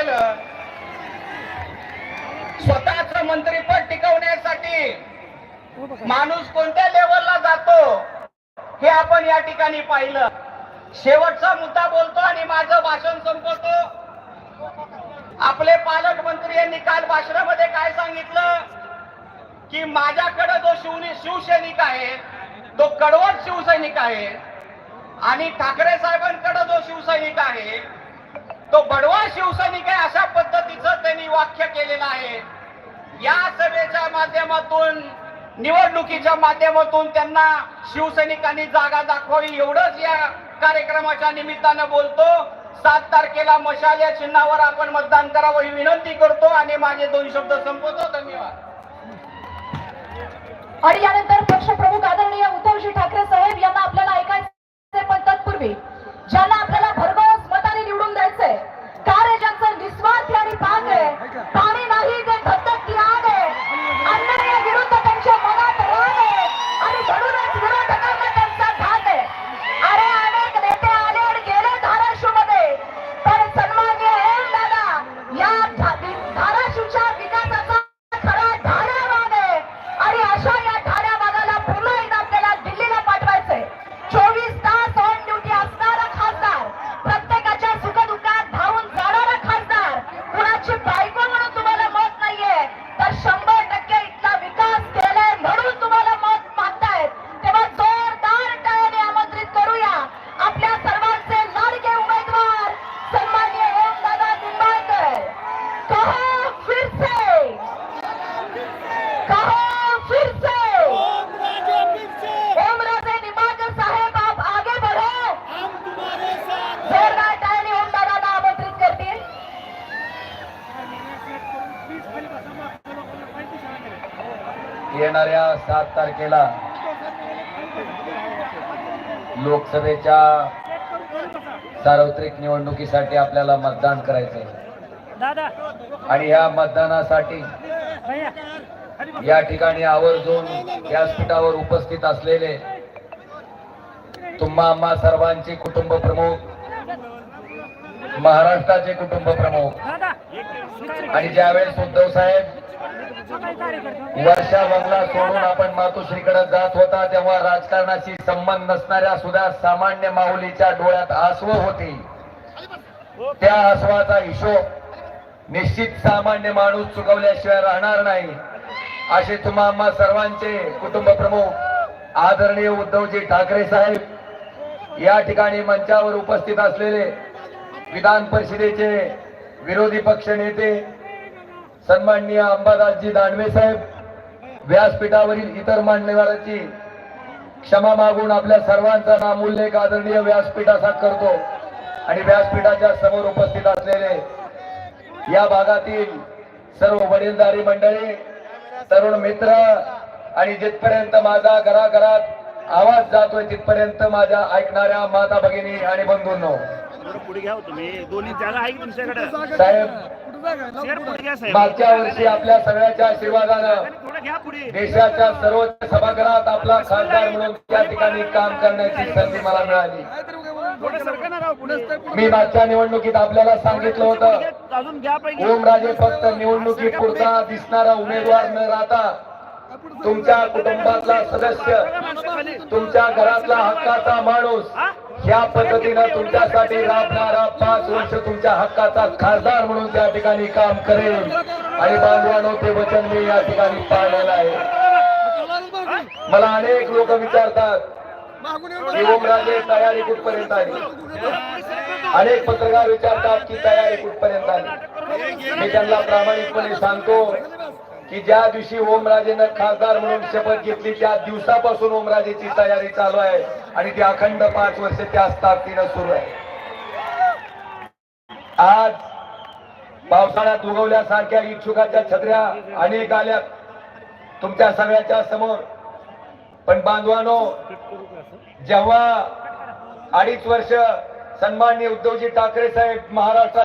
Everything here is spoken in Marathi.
केलं. स्वतःच मंत्रीपद टिकवण्यासाठी माणूस कोणत्या लेवलला जातो हे आपण या ठिकाणी पाहिलं. शेवटचा मुद्दा बोलतो आणि माझं भाषण संपवतो. आपले पालकमंत्री यांनी काल भाषणामध्ये काय सांगितलं? की माझ्याकडे जो शिवनी शिवसैनिक आहे तो कडवट शिवसैनिक आहे. आणि ठाकरे साहेबांकडे जो शिवसैनिक आहे तो बडवा शिवसैनिक आहे अशा पद्धतीचं त्यांनी वाक्य केलेलं आहे. या सभेच्या माध्यमातून निवडणुकीच्या माध्यमातून त्यांना शिवसैनिकांनी जागा दाखवावी एवढंच या कार्यक्रमाच्या निमित्तानं बोलतो. सात तारखेला मशाल या चिन्हावर आपण मतदान करावं ही विनंती करतो आणि माझे दोन शब्द संपवतो. धन्यवाद. आणि यानंतर पक्षप्रमुख आदरणीय Yeah. येणाऱ्या सात तारखेला लोकसभेच्या सार्वत्रिक निवडणुकीसाठी आपल्याला मतदान करायचंय. दादा. आणि ह्या मतदानासाठी या ठिकाणी आवर्जून व्यासपीठावर उपस्थित असलेले तुम्हा आम्हा सर्वांचे कुटुंब प्रमुख महाराष्ट्राचे कुटुंब प्रमुख आणि ज्यावेळेस उद्धव साहेब वर्षा बंगला सोडून आपण मातोश्रीकडे जात होता तेव्हा राजकारणाशी संबंध नसणाऱ्या सुद्धा सामान्य माऊलीच्या डोळ्यात आसव होती. त्या आसवाचा हिशोब निश्चित सामान्य माणूस चुकवल्याशिवाय राहणार नाही. असे तुम्हा आम्हा सर्वांचे कुटुंब प्रमुख आदरणीय उद्धवजी ठाकरे साहेब या ठिकाणी मंचावर उपस्थित असलेले विधान परिषदेचे विरोधी पक्ष नेते सन्माननीय अंबादासजी दानवे साहेब व्यासपीठावरील इतर मान्यवरांची क्षमा मागून आपल्या सर्वांचा नामोल्लेख आदरणीय व्यासपीठाचा करतो आणि व्यासपीठाच्या समोर उपस्थित असलेले या भागातील सर्व वडीलधारी मंडळी तरुण मित्र आणि जिथपर्यंत माझा घराघरात आवाज जातोय तिथपर्यंत माझ्या ऐकणाऱ्या माता भगिनी आणि बंधूंनो. थोडं पुढे घ्या हो तुम्ही. दोन्ही जागा आहे की तुमच्याकडे? साहेब मागच्या वर्षी आपल्या सगळ्याच्या आशीर्वादानं देशाच्या सर्वोच्च सभागृहात आपला खासदार म्हणून त्या ठिकाणी काम करण्याची संधी मला मिळाली. मी मागच्या निवडणुकीत आपल्याला सांगितलं होतं. ओमराजे फक्त निवडणुकी पुरता दिसणारा उमेदवार न राहता तुमच्या कुटुंबातला सदस्य तुमच्या घरातला हक्काचा माणूस या पद्धतीनं तुमच्यासाठी राबणारा पाच वर्ष तुमच्या हक्काचा खासदार म्हणून त्या ठिकाणी काम करेल. आणि बांधवानो ते वचन मी या ठिकाणी पाळलेलं आहे. मला अनेक लोक विचारतात की ओमराजे तयारी कुठपर्यंत आली? अनेक पत्रकार विचारतात की तयारी कुठपर्यंत आली? मी त्यांना प्रामाणिकपणे सांगतो की ज्या दिवशी ओमराजेनं खासदार म्हणून शपथ घेतली त्या दिवसापासून ओमराजेची तयारी चालू आहे आणि ती अखंड पाच वर्ष त्याच ताकदीनं सुरू आहे. आज पावसाळ्यात उगवल्यासारख्या इच्छुकाच्या छत्र्या अनेक आल्या तुमच्या सगळ्याच्या समोर. पण बांधवानो जेव्हा अडीच वर्ष सन्माननीय उद्धवजी ठाकरे साहेब महाराष्ट्रात